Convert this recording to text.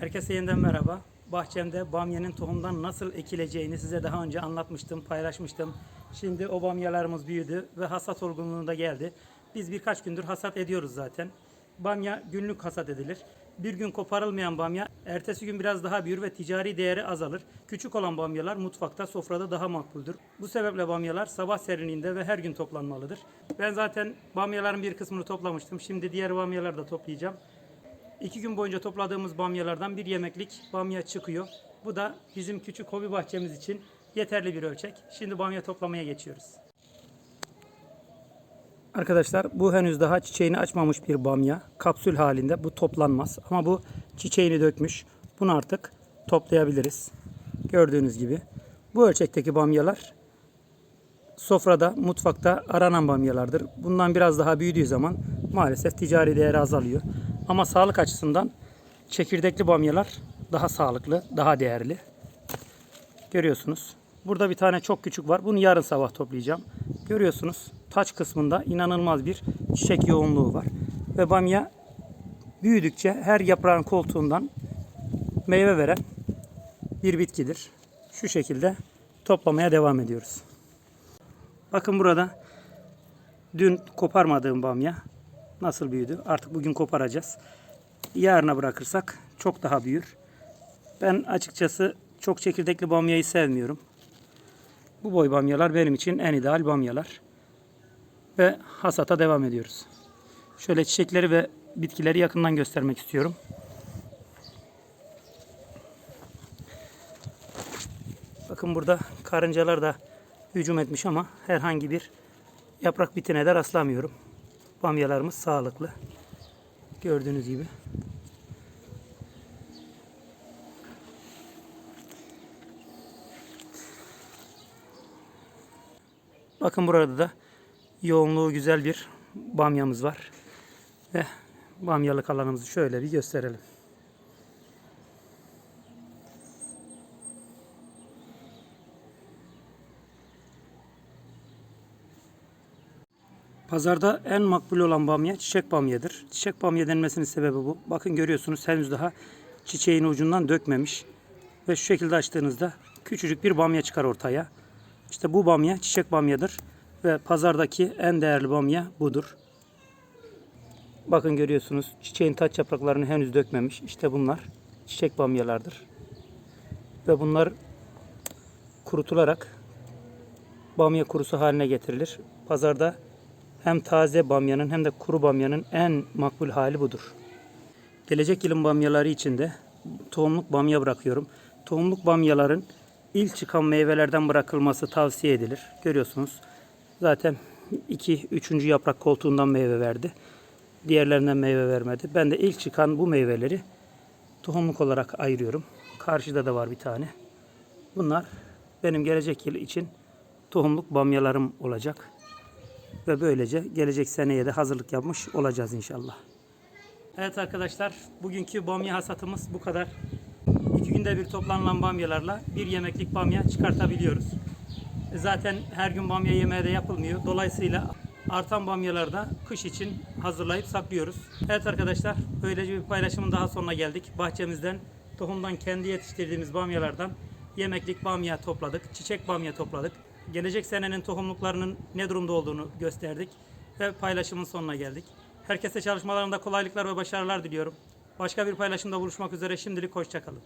Herkese yeniden merhaba. Bahçemde bamyanın tohumdan nasıl ekileceğini size daha önce anlatmıştım, paylaşmıştım. Şimdi o bamyalarımız büyüdü ve hasat olgunluğunda geldi. Biz birkaç gündür hasat ediyoruz zaten. Bamya günlük hasat edilir. Bir gün koparılmayan bamya ertesi gün biraz daha büyür ve ticari değeri azalır. Küçük olan bamyalar mutfakta, sofrada daha makbuldür. Bu sebeple bamyalar sabah serinliğinde ve her gün toplanmalıdır. Ben zaten bamyaların bir kısmını toplamıştım. Şimdi diğer bamyaları da toplayacağım. İki gün boyunca topladığımız bamyalardan bir yemeklik bamya çıkıyor. Bu da bizim küçük hobi bahçemiz için yeterli bir ölçek. Şimdi bamya toplamaya geçiyoruz. Arkadaşlar bu henüz daha çiçeğini açmamış bir bamya. Kapsül halinde bu toplanmaz. Ama bu çiçeğini dökmüş. Bunu artık toplayabiliriz. Gördüğünüz gibi. Bu ölçekteki bamyalar sofrada, mutfakta aranan bamyalardır. Bundan biraz daha büyüdüğü zaman maalesef ticari değeri azalıyor. Ama sağlık açısından çekirdekli bamyalar daha sağlıklı, daha değerli. Görüyorsunuz. Burada bir tane çok küçük var. Bunu yarın sabah toplayacağım. Görüyorsunuz taç kısmında inanılmaz bir çiçek yoğunluğu var. Ve bamya büyüdükçe her yaprağın koltuğundan meyve veren bir bitkidir. Şu şekilde toplamaya devam ediyoruz. Bakın burada dün koparmadığım bamya nasıl büyüdü. Artık bugün koparacağız. Yarına bırakırsak çok daha büyür. Ben açıkçası çok çekirdekli bamyayı sevmiyorum. Bu boy bamyalar benim için en ideal bamyalar. Ve hasata devam ediyoruz. Şöyle çiçekleri ve bitkileri yakından göstermek istiyorum. Bakın burada karıncalar da hücum etmiş ama herhangi bir yaprak bitine de rastlamıyorum. Bamyalarımız sağlıklı. Gördüğünüz gibi. Bakın burada da yoğunluğu güzel bir bamyamız var. Ve bamyalık alanımızı şöyle bir gösterelim. Pazarda en makbul olan bamya çiçek bamyadır. Çiçek bamya denmesinin sebebi bu. Bakın görüyorsunuz henüz daha çiçeğin ucundan dökmemiş. Ve şu şekilde açtığınızda küçücük bir bamya çıkar ortaya. İşte bu bamya çiçek bamyadır. Ve pazardaki en değerli bamya budur. Bakın görüyorsunuz çiçeğin taç yapraklarını henüz dökmemiş. İşte bunlar çiçek bamyalardır. Ve bunlar kurutularak bamya kurusu haline getirilir. Pazarda hem taze bamyanın hem de kuru bamyanın en makbul hali budur. Gelecek yılın bamyaları için de tohumluk bamya bırakıyorum. Tohumluk bamyaların ilk çıkan meyvelerden bırakılması tavsiye edilir. Görüyorsunuz zaten 2 3. yaprak koltuğundan meyve verdi. Diğerlerinden meyve vermedi. Ben de ilk çıkan bu meyveleri tohumluk olarak ayırıyorum. Karşıda da var bir tane. Bunlar benim gelecek yıl için tohumluk bamyalarım olacak. Ve böylece gelecek seneye de hazırlık yapmış olacağız inşallah. Evet arkadaşlar bugünkü bamya hasatımız bu kadar. İki günde bir toplanılan bamyalarla bir yemeklik bamya çıkartabiliyoruz. Zaten her gün bamya yemeği de yapılmıyor. Dolayısıyla artan bamyaları da kış için hazırlayıp saklıyoruz. Evet arkadaşlar böylece bir paylaşımın daha sonuna geldik. Bahçemizden tohumdan kendi yetiştirdiğimiz bamyalardan yemeklik bamya topladık. Çiçek bamya topladık. Gelecek senenin tohumluklarının ne durumda olduğunu gösterdik ve paylaşımın sonuna geldik. Herkese çalışmalarında kolaylıklar ve başarılar diliyorum. Başka bir paylaşımda buluşmak üzere şimdilik hoşçakalın.